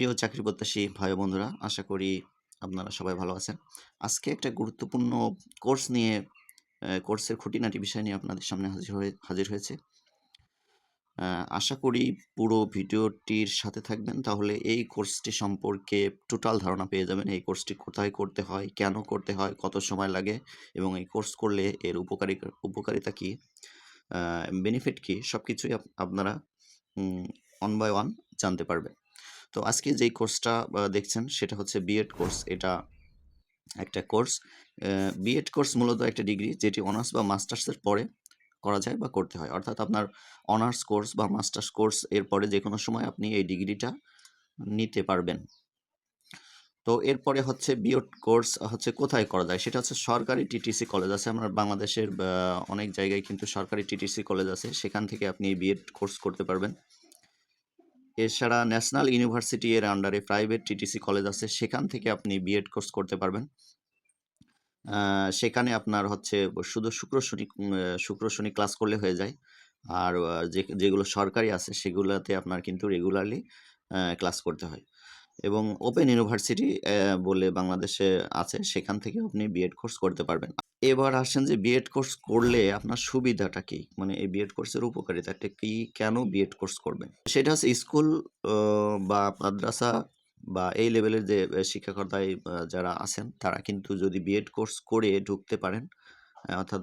প্রিয় চাকরি প্রত্যাশী ভাই বন্ধুরা আশা করি আপনারা সবাই ভালো আছেন। আজকে একটা গুরুত্বপূর্ণ কোর্স নিয়ে কোর্সের খুঁটিনাটি বিষয় নিয়ে আপনাদের সামনে হাজির হয়ে, হাজির হয়েছে। আশা করি পুরো ভিডিওটির সাথে থাকবেন, তাহলে এই কোর্সটি সম্পর্কে টোটাল ধারণা পেয়ে যাবেন, এই কোর্সটি কোথায় করতে হয়, কেন করতে হয়, কত সময় লাগে, এবং এই কোর্স করলে এর উপকারী, উপকারিতা কী বেনিফিট কী সব কিছুই আপ- আপনারা ওয়ান বাই ওয়ান জানতে পারবেন। তো আজকে যেই কোর্সটা দেখছেন সেটা হচ্ছে বিএড কোর্স এটা একটা কোর্স বিএড কোর্স মূলত একটা ডিগ্রি যেটি অনার্স বা মাস্টার্সের পরে করা যায় বা করতে হয়। অর্থাৎ আপনার অনার্স কোর্স বা মাস্টার্স কোর্স এর পরে যে কোনো সময় আপনি এই ডিগ্রিটা নিতে পারবেন। তো এরপরে হচ্ছে বিএড কোর্স হচ্ছে কোথায় করা যায়? সেটা হচ্ছে সরকারি টিটিসি কলেজ আছে। আমার বাংলাদেশের অনেক জায়গায় কিন্তু সরকারি টিটিসি কলেজ আছে। সেখান থেকে আপনি বিএড কোর্স করতে পারবেন। এছাড়া ন্যাশনাল ইউনিভার্সিটি এর আন্ডারে প্রাইভেট টিটিসি কলেজ আছে, সেখান থেকে আপনি বিএড কোর্স করতে পারবেন। সেখানে আপনার হচ্ছে শুধু শুক্র শনি শুক্র শনি ক্লাস করলে হয়ে যায়। আর যে, যেগুলো সরকারি আছে, সেগুলোতে আপনার কিন্তু রেগুলারলি ক্লাস করতে হয়। এবং ওপেন ইউনিভার্সিটি বলে বাংলাদেশে আছে সেখান থেকে আপনি বিএড কোর্স করতে পারবেন। এবার আসেন যে বিএড কোর্স করলে আপনার সুবিধাটা কি? মানে এই বিএড কোর্সের উপকারিতাটা কি? কেন বিএড কোর্স করবেন? সেটা হচ্ছে স্কুল বা মাদ্রাসা বা এই লেভেলের যে আহ, যারা আছেন তারা কিন্তু যদি বিএড কোর্স করে ঢুকতে পারেন অর্থাৎ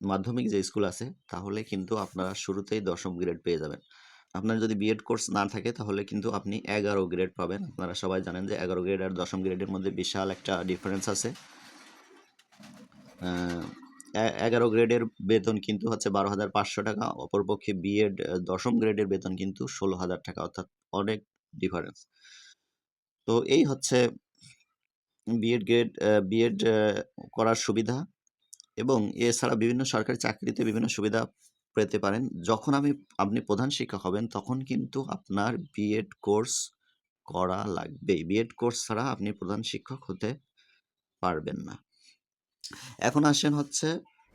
মাধ্যমিক যে স্কুল আছে তাহলে কিন্তু আপনারা শুরুতেই দশম গ্রেড পেয়ে যাবেন। আপনার যদি বিএড কোর্স না থাকে, তাহলে কিন্তু আপনি এগারো গ্রেড পাবেন। আপনারা সবাই জানেন যে এগারো গ্রেড আর দশম গ্রেডের মধ্যে বিশাল একটা ডিফারেন্স আছে। এগারো গ্রেডের বেতন কিন্তু হচ্ছে বারো হাজার পাঁচশো টাকা, অপরপক্ষে বিএড দশম গ্রেডের বেতন কিন্তু ষোলো হাজার টাকা, অর্থাৎ অনেক ডিফারেন্স তো এই হচ্ছে বিএড গ্রেড বিএড করার সুবিধা। এবং এছাড়া বিভিন্ন সরকারি চাকরিতে বিভিন্ন সুবিধা পেতে পারেন। যখন আমি, আপনি প্রধান শিক্ষক হবেন, তখন কিন্তু আপনার বিএড কোর্স করা লাগবে বিএড কোর্স ছাড়া আপনি প্রধান শিক্ষক হতে পারবেন না। এখন আসেন হচ্ছে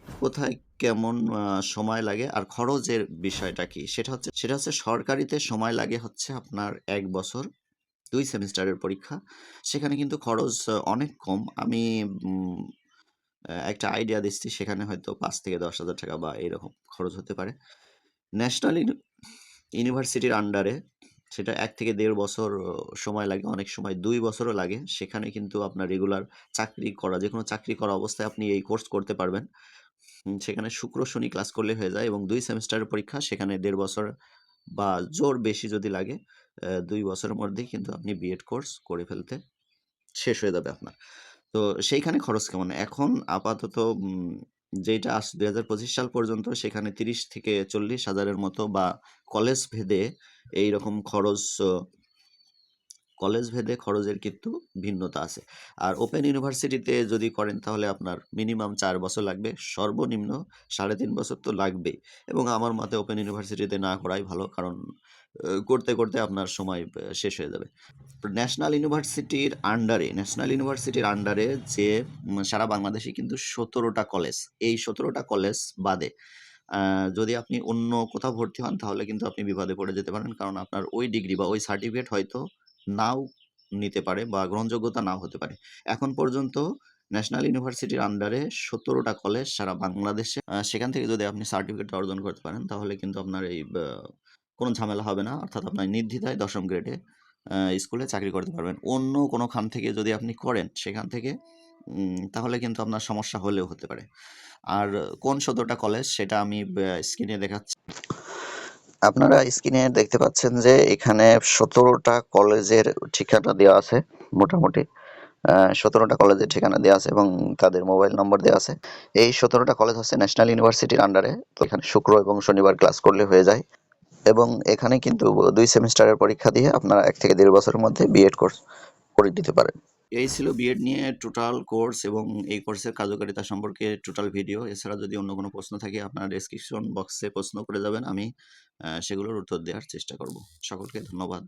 কোথায় কেমন সময় লাগে আর খরচের বিষয়টা কি? সেটা হচ্ছে সেটা হচ্ছে সরকারিতে সময় লাগে হচ্ছে আপনার এক বছর, দুই সেমিস্টারের পরীক্ষা। সেখানে কিন্তু খরচ অনেক কম। আমি একটা আইডিয়া দিচ্ছি, সেখানে হয়তো পাঁচ থেকে দশ হাজার টাকা বা এরকম খরচ হতে পারে। ন্যাশনাল ইউনিভার্সিটির আন্ডারে সেটা এক থেকে দেড় বছর সময় লাগে, অনেক সময় দুই বছরও লাগে। সেখানে কিন্তু আপনার রেগুলার চাকরি করা যে কোনো চাকরি করা অবস্থায় আপনি এই কোর্স করতে পারবেন। সেখানে শুক্র, শনি ক্লাস করলে হয়ে যায় এবং দুই সেমিস্টারের পরীক্ষা, সেখানে দেড় বছর বা জোর বেশি যদি লাগে দুই বছরের মধ্যেই কিন্তু আপনি বিএড কোর্স করে ফেলতে শেষ হয়ে যাবে আপনার। তো সেইখানে খরচ কেমন? এখন আপাতত যেটা আস, দুই হাজার পঁচিশ সাল পর্যন্ত সেখানে তিরিশ থেকে চল্লিশ হাজারের মতো বা কলেজ ভেদে এইরকম খরচ কলেজ ভেদে খরচের কিন্তু ভিন্নতা আছে। আর ওপেন ইউনিভার্সিটিতে যদি করেন তাহলে আপনার মিনিমাম চার বছর লাগবে, সর্বনিম্ন সাড়ে তিন বছর তো লাগবেই। এবং আমার মতে ওপেন ইউনিভার্সিটিতে না করাই ভালো, কারণ করতে করতে আপনার সময় শেষ হয়ে যাবে। ন্যাশনাল ইউনিভার্সিটির আন্ডারে, ন্যাশনাল ইউনিভার্সিটির আন্ডারে যে সারা বাংলাদেশে কিন্তু সতেরোটা কলেজ, এই সতেরোটা কলেজ বাদে যদি আপনি অন্য কোথাও ভর্তি হন তাহলে কিন্তু আপনি বিপদে পড়ে যেতে পারেন, কারণ আপনার ওই ডিগ্রি বা ওই সার্টিফিকেট হয়তো নাও নিতে পারে বা গ্রহণযোগ্যতা নাও হতে পারে। এখন পর্যন্ত ন্যাশনাল ইউনিভার্সিটির আন্ডারে সতেরোটা কলেজ সারা বাংলাদেশে সেখান থেকে যদি আপনি সার্টিফিকেট অর্জন করতে পারেন, তাহলে কিন্তু আপনার এই কোনো ঝামেলা হবে না। অর্থাৎ আপনার নির্দ্বিধায় দশম গ্রেডে স্কুলে চাকরি করতে পারবেন। অন্য কোনো খান থেকে যদি আপনি করেন সেখান থেকে তাহলে কিন্তু আপনার সমস্যা হলেও হতে পারে। আর কোন সতেরোটা কলেজ সেটা আমি স্ক্রিনে দেখাচ্ছি। আপনারা স্ক্রিনে দেখতে পাচ্ছেন যে এখানে সতেরোটা কলেজের ঠিকানা দেওয়া আছে, মোটামুটি। সতেরোটা কলেজের ঠিকানা দেওয়া আছে এবং তাদের মোবাইল নম্বর দেওয়া আছে। এই সতেরোটা কলেজ হচ্ছে ন্যাশনাল ইউনিভার্সিটির আন্ডারে তো এখানে শুক্র এবং শনিবার ক্লাস করলে হয়ে যায়। এবং এখানে কিন্তু দুই সেমিস্টারের পরীক্ষা দিয়ে আপনারা এক থেকে দেড় বছরের মধ্যে বিএড কোর্স করে দিতে পারেন। এই ছিল বিএড নিয়ে টোটাল কোর্স এবং এই কোর্সের কার্যকারিতা সম্পর্কে টোটাল ভিডিও এছাড়া যদি অন্য কোনো প্রশ্ন থাকে, আপনারা ডেসক্রিপশন বক্সে প্রশ্ন করে যাবেন, আমি সেগুলোর উত্তর দেওয়ার চেষ্টা করব। সকলকে ধন্যবাদ।